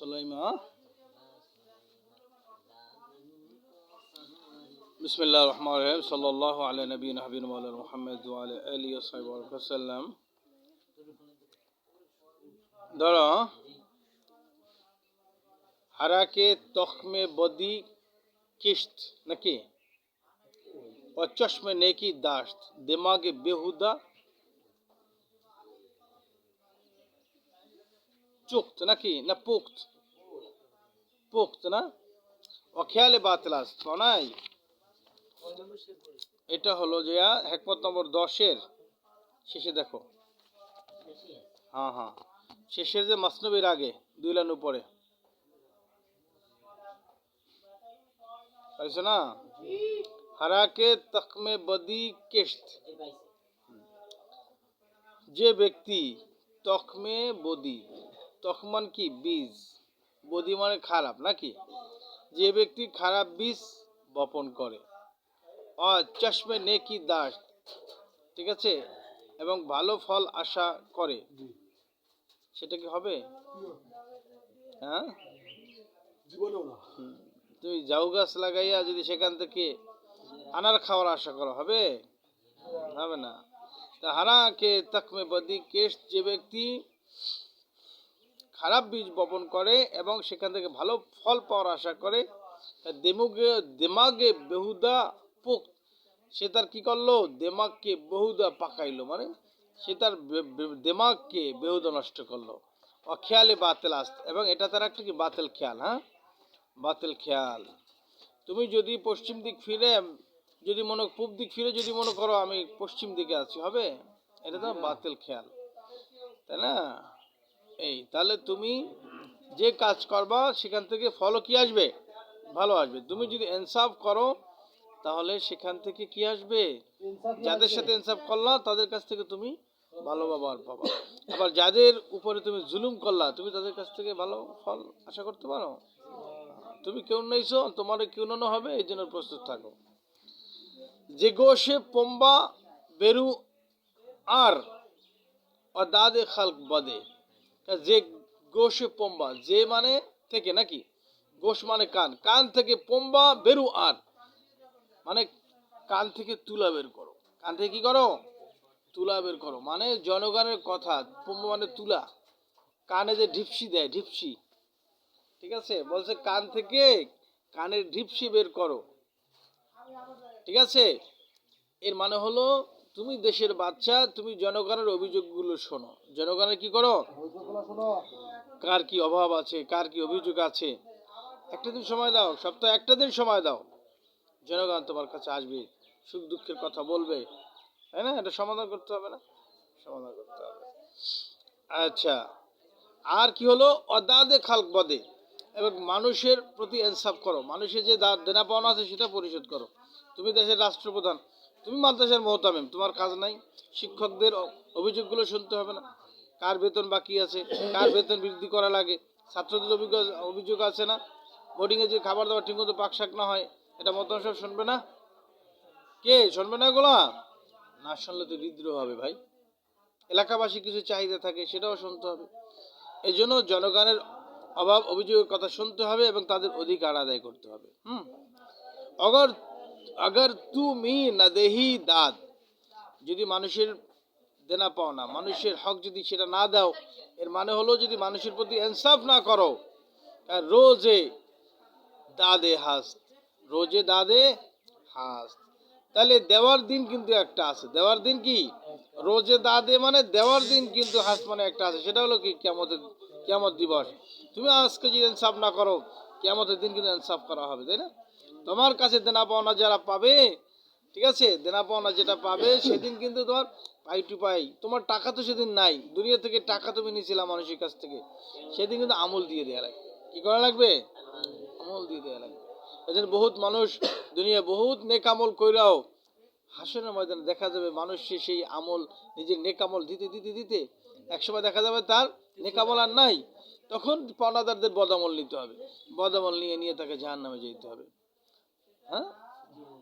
তলাইমা বিসমিল্লাহ রহমান রহিম সাল্লাহ আলী নবীন হাবিন মোহাম্মদ আলী আলী সাহেবাল্লাম ধরো হারাকে তখমে বদি কিস্ত নাকি और चश्म नेकी दाश्त दिमाग बेहुदा চুক্ত নাকি? না পুক্ত? পুক্ত না? ও খেয়ালে বাতলাস নাই? এটা হলো যে হেকমত নম্বর দশের শেষে দেখো। হ্যাঁ হ্যাঁ। শেষের যে মাসনবীর আগে, দুই লাইন উপরে। পাইছো না? হারাকে তকমে বদি কেস্ত যে ব্যক্তি তকমে বদি তকমান কি? বীজ। বদি মানে খারাপ নাকি? যে ব্যক্তি খারাপ বীজ বপন করে। অ চশমে নেকি দাস। ঠিক আছে? এবং ভালো ফল আশা করে। সেটা কি হবে? হ্যাঁ? তুমি জাউ গাছ লাগাইয়া যদি সেখান থেকে আনার খাওয়ার আশা করা হবে? হবে না। তা হারাকে তকমে বদি কেশ যে ব্যক্তি খারাপ বীজ বপন করে এবং সেখান থেকে ভালো ফল পাওয়ার আশা করে দেমুগে, দেমাগে বেহুদা পোক, সে তার কি করল? দেমাগকে বহুদা পাকাইলো। মানে সে তার দেমাগকে বেহুদা নষ্ট করল। অখেয়ালে বাতেল আস্ত, এবং এটা তার একটা কি? বাতেল খেয়াল হ্যাঁ? বাতেল খেয়াল। তুমি যদি পশ্চিম দিক ফিরে, যদি মনে, পূব দিক ফিরে যদি মনে করো, আমি পশ্চিম দিকে আছি, হবে? এটা তো বাতিল খেয়াল। তাই না? এই, তাহলে তুমি যে কাজ করবা, সেখান থেকে ফলও কি আসবে? ভালো আসবে। তুমি যদি ইনসাফ করো, তাহলে সেখান থেকে কি আসবে? যাদের সাথে ইনসাফ করলা, তাদের কাছ থেকে তুমি ভালো ব্যবহার পাবা। আবার যাদের উপরে তুমি জুলুম করলা, তুমি তাদের কাছ থেকে ভালো ফল আশা করতে পারো? তুমি কেউ নাইছো তোমার কেউ নানো হবে, এই জন্য প্রস্তুত থাকো। যে গোষে পম্বা বেরু আর অদাদে খালক বদে। যে গোষে পম্বা, যে মানে থেকে নাকি? গোশ মানে কান। কান থেকে পম্বা বেরু আর। মানে কান থেকে তুলা বের করো। কান থেকে কি করো? তুলা বের করো। মানে জনগণের কথা, পম্বা মানে তুলা। কানে যে ঢিপসি দেয়, ঢিপসি। ঠিক আছে? বলছে কান থেকে কানের ঢিপসি বের করো। ঠিক আছে? এর মানে হলো তুমি দেশের বাচ্চা তুমি জনগণের অভিযোগগুলো শোনো। জনগণের কি করো? শোনো। কার কি অভাব আছে কার কি অভিযোগ আছে? একটা দিন সময় দাও সপ্তাহে একটা দিন সময় দাও। জনগণ তোমার কাছে আসবে সুখ দুঃখের কথা বলবে। তাই না? এটা সমাধান করতে হবে না? সমাধান করতে হবে। আচ্ছা আর কি হলো? অদাদে খালক বদে। এবং মানুষের প্রতি ইনসাফ করো। মানুষের যে দেনা পাওনা আছে সেটা পরিশোধ করো। তুমি দেশের রাষ্ট্রপ্রধান। তুমি মাদ্রাসার মহতামিম, তোমার কাজ নাই। শিক্ষকদের অভিযোগগুলো শুনতে হবে না। কার বেতন বাকি আছে? কার বেতন বৃদ্ধি করা লাগে? ছাত্রদের অভিযোগ অভিযোগ আছে না? বোর্ডিংয়ে যে খাবার দাবার ঠিকমতো পাক শাক না হয়, এটা মতন সব শুনবে না? কে? শুনবে না এগুলা? না শুনলে তো বিদ্রোহ হবে ভাই। এলাকাবাসী কিছু চাহিদা থাকে, সেটাও শুনতে হবে। এই জন্য জনগণের অভাব অভিযোগের কথা শুনতে হবে এবং তাদের অধিকার আদায় করতে হবে। হুম? অগর আগর তুমি না দেহি দাদ যদি মানুষের দেনা পাও না, মানুষের হক যদি সেটা না দাও, এর মানে হলো যদি মানুষের প্রতি ইনসাফ না করো রোজে দাদে হাস রোজে দাদে হাস তাহলে দেওয়ার দিন কিন্তু একটা আছে। দেওয়ার দিন কি? রোজে দাদে মানে দেওয়ার দিন কিন্তু হাস মানে একটা আছে। সেটা হলো কি? কেমন কেমন দিবস। তুমি আজকে যদি ইনসাফ না করো কেমতের দিন কিন্তু ইনসাফ করা হবে, তাই না? তোমার কাছে দেনা পাওনা যারা পাবে, ঠিক আছে? দেনা পাওনা যেটা পাবে, সেদিন কিন্তু তোমার পাই টু পাই। তোমার টাকা তো সেদিন নাই। দুনিয়া থেকে টাকা তুমি নিয়েছিলাম মানুষের কাছ থেকে। সেদিন কিন্তু আমল দিয়ে দেওয়া লাগবে। কি করা লাগবে? আমল দিয়ে দেওয়া লাগবে। এদের বহুত মানুষ দুনিয়া বহুত নেক আমল কইরাও হাসনের ময়দানে দেখা যাবে মানুষ সেই আমল নিজের নেক আমল দিতে দিতে দিতে, একসময় দেখা যাবে তার নেক আমল আর নাই। তখন পাওনাদারদের বদামল নিতে হবে। বদামল নিয়ে নিয়ে তাকে জাহান নামে যেতে হবে। হ্যাঁ?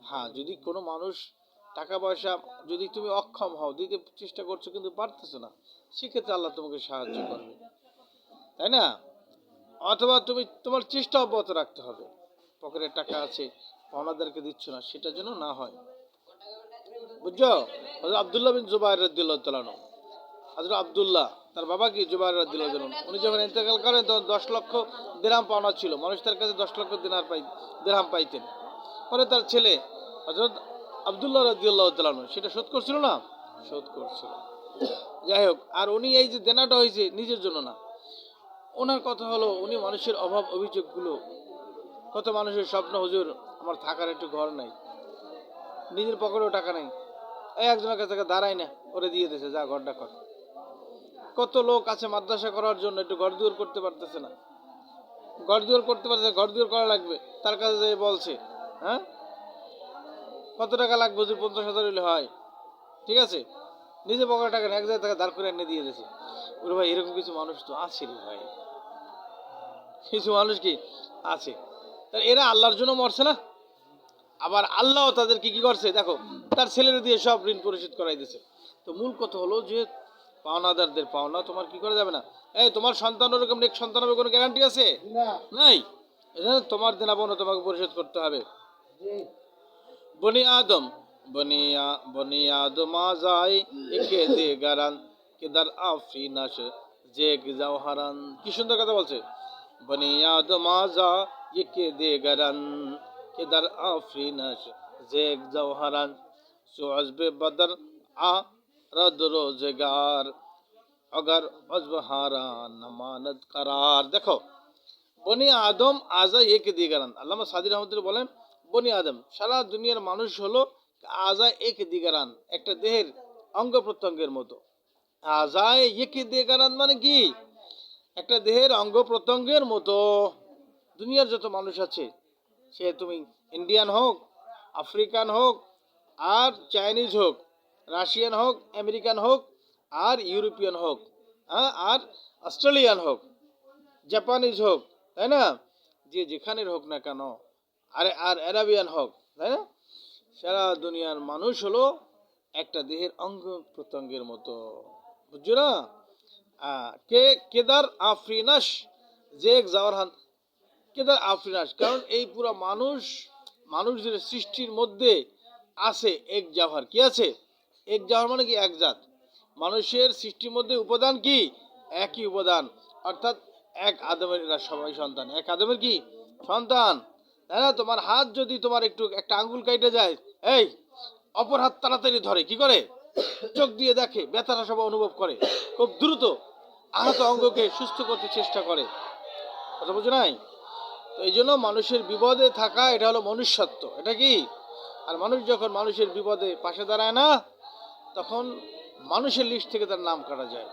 হ্যাঁ যদি কোনো মানুষ টাকা পয়সা যদি তুমি অক্ষম হও, দিতে চেষ্টা করছ কিন্তু পারতেছো না, সেক্ষেত্রে আল্লাহ তোমাকে সাহায্য করবে। তাই না? অথবা তুমি, তোমার চেষ্টা অব্যাহত রাখতে হবে। পকেটে টাকা আছে, পাওনাদারকে দিচ্ছ না, সেটা যেন না হয়। বুঝছ? আবদুল্লাহ বিন জুবাইর রাদিয়াল্লাহু তাআলা আনহু। আবদুল্লাহ, তার বাবা কি জুবাইর আনহু। উনি যখন ইন্তেকাল করেন, তখন দশ লক্ষ দিরহাম পাওনা ছিল। মানুষ তার কাছে দশ লক্ষ দিনার পাই দিরহাম পাইতেন। পরে তার ছেলে হযরত আব্দুল্লাহ রাদিয়াল্লাহু তাআলা আনহু, সেটা শোধ করছিল না? শোধ করছিল। যাই হোক, আর উনি এই যে দেনাটা হয়েছে নিজের জন্য না। ওনার কথা হলো, উনি মানুষের অভাব অভিযোগগুলো, কত মানুষের স্বপ্ন, হুজুর, আমার থাকার একটু ঘর নাই। নিজের পকেটেও টাকা নেই। একজনের কাছে দাঁড়ায় না, ওরে দিয়ে দিয়েছে যা ঘরটা কর। কত লোক আছে মাদ্রাসা করার জন্য, একটু ঘর দুয়ার করতে পারতেছে না। ঘর দুয়ার করতে পারতেছে ঘর দুয়ার করা লাগবে। তার কাছে যে বলছে হ্যাঁ? কত টাকা লাগবে যদি পঞ্চাশ হাজার হলে হয়? ঠিক আছে? নিজে পকেটে টাকা এক জায়গায় টাকা দাঁড় করে এনে দিয়ে দিয়েছে। ওরে ভাই, এরকম কিছু মানুষ তো আছে রে ভাই। কিছু মানুষ কি আছে? তাহলে এরা আল্লাহর জন্য মরছে না? আবার আল্লাহ তাদেরকে কি করছে? দেখো, তার ছেলেরা দিয়ে সব ঋণ পরিশোধ করাই দিয়েছে। তো মূল কথা হলো যে পাওনাদারদের পাওনা তোমার কি করা যাবে না? এই তোমার সন্তান ওরকম নেক সন্তান হবে কোনো গ্যারান্টি আছে? নাই? তোমার দেনা পাওনা তোমাকে পরিশোধ করতে হবে। বনি আদম বনিয়া বনি একে দে গারান কেদার যে জাওহারান। কি সুন্দর কথা বলছে? বনি আদম আজা একে দে গারান কেদার আফরিনাশ যে সুআজবে বদর আ রদ রোজগার অগর অজবহারা নামানত কারার দেখো বনি আদম আজা একে দিগারান আল্লাহ সাদির রহমতুল্লাহ বলেন বনি আদম সারা দুনিয়ার মানুষ হলো আজা একে দিগারান একটা দেহের অঙ্গ প্রত্যঙ্গের মতো আজায় একে দিগারান মানে কি একটা দেহের অঙ্গ প্রত্যঙ্গের মতো দুনিয়ার যত মানুষ আছে সে তুমি ইন্ডিয়ান হোক আফ্রিকান হোক, আর চাইনিজ হোক রাশিয়ান হোক, আমেরিকান হোক, আর ইউরোপিয়ান হোক হ্যাঁ আর অস্ট্রেলিয়ান হোক, জাপানিজ হোক, তাই না? যে যেখানের হোক না কেন, আরে, আর অ্যারাবিয়ান হোক, তাই না? সারা দুনিয়ার মানুষ হলো একটা দেহের অঙ্গ প্রত্যঙ্গের মতো, বুঝছ না? কে, কেদার আফরিনাস যে জাওয়ারহান, কেদার আফরিনাস কারণ এই পুরো মানুষ, মানুষদের সৃষ্টির মধ্যে আছে এক জাওহার কি আছে? এক জাওহার মানে কি এক জাত? মানুষের সৃষ্টির মধ্যে উপাদান কি? একই উপাদান। অর্থাৎ এক আদমের এরা সবাই সন্তান। এক আদমের কি? সন্তান। তাই না? তোমার হাত যদি তোমার একটু একটা আঙ্গুল কাইটে যায়, এই অপর হাত তাড়াতাড়ি ধরে, কি করে? চোখ দিয়ে দেখে, ব্যথাটা সব অনুভব করে। খুব দ্রুত আহত অঙ্গকে সুস্থ করতে চেষ্টা করে। কথা বুঝো নাই? তো এই জন্য মানুষের বিপদে থাকা, এটা হলো মনুষ্যত্ব। এটা কি? আর মানুষ যখন মানুষের বিপদে পাশে দাঁড়ায় না তখন মানুষের লিস্ট থেকে তার নাম কাটা যায়।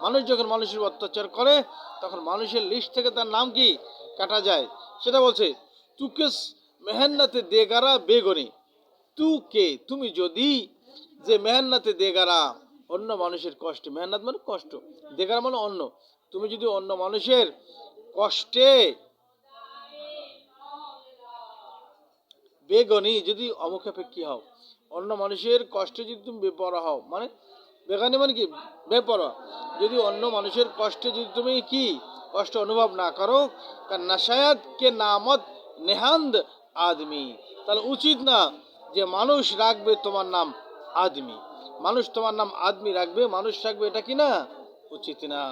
মানুষ যখন মানুষের অত্যাচার করে, তখন মানুষের লিস্ট থেকে তার নাম কি কাটা যায়? সেটা বলছে, তুকেস মেহান্নাতে দেগারা বেগনি। তু কে তুমি যদি যে মেহান্নাতে দেগারা, অন্য মানুষের কষ্টে মেহান্নাত মানে কষ্ট, দেগারা মানে অন্য তুমি যদি অন্য মানুষের কষ্টে বেগনি যদি অমুখাপেক্ষী হও, অন্য মানুষের কষ্টে যদি তুমি বেপরা হও মানে বেগানি মানে কি? বেপরা যদি অন্য মানুষের কষ্টে যদি তুমি কি কষ্ট অনুভব না করো নাশায়াত কে নামত নেহান্দ আদমি। তাহলে উচিত না যে মানুষ রাখবে তোমার নাম আদমি। মানুষ তোমার নাম আদমি রাখবে, মানুষ রাখবে এটা কি না উচিত না।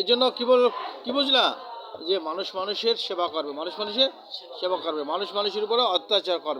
এই জন্য কি বল কি বুঝলা? যে মানুষ মানুষের সেবা করবে মানুষ মানুষের সেবা করবে মানুষ মানুষের উপরে অত্যাচার করবে।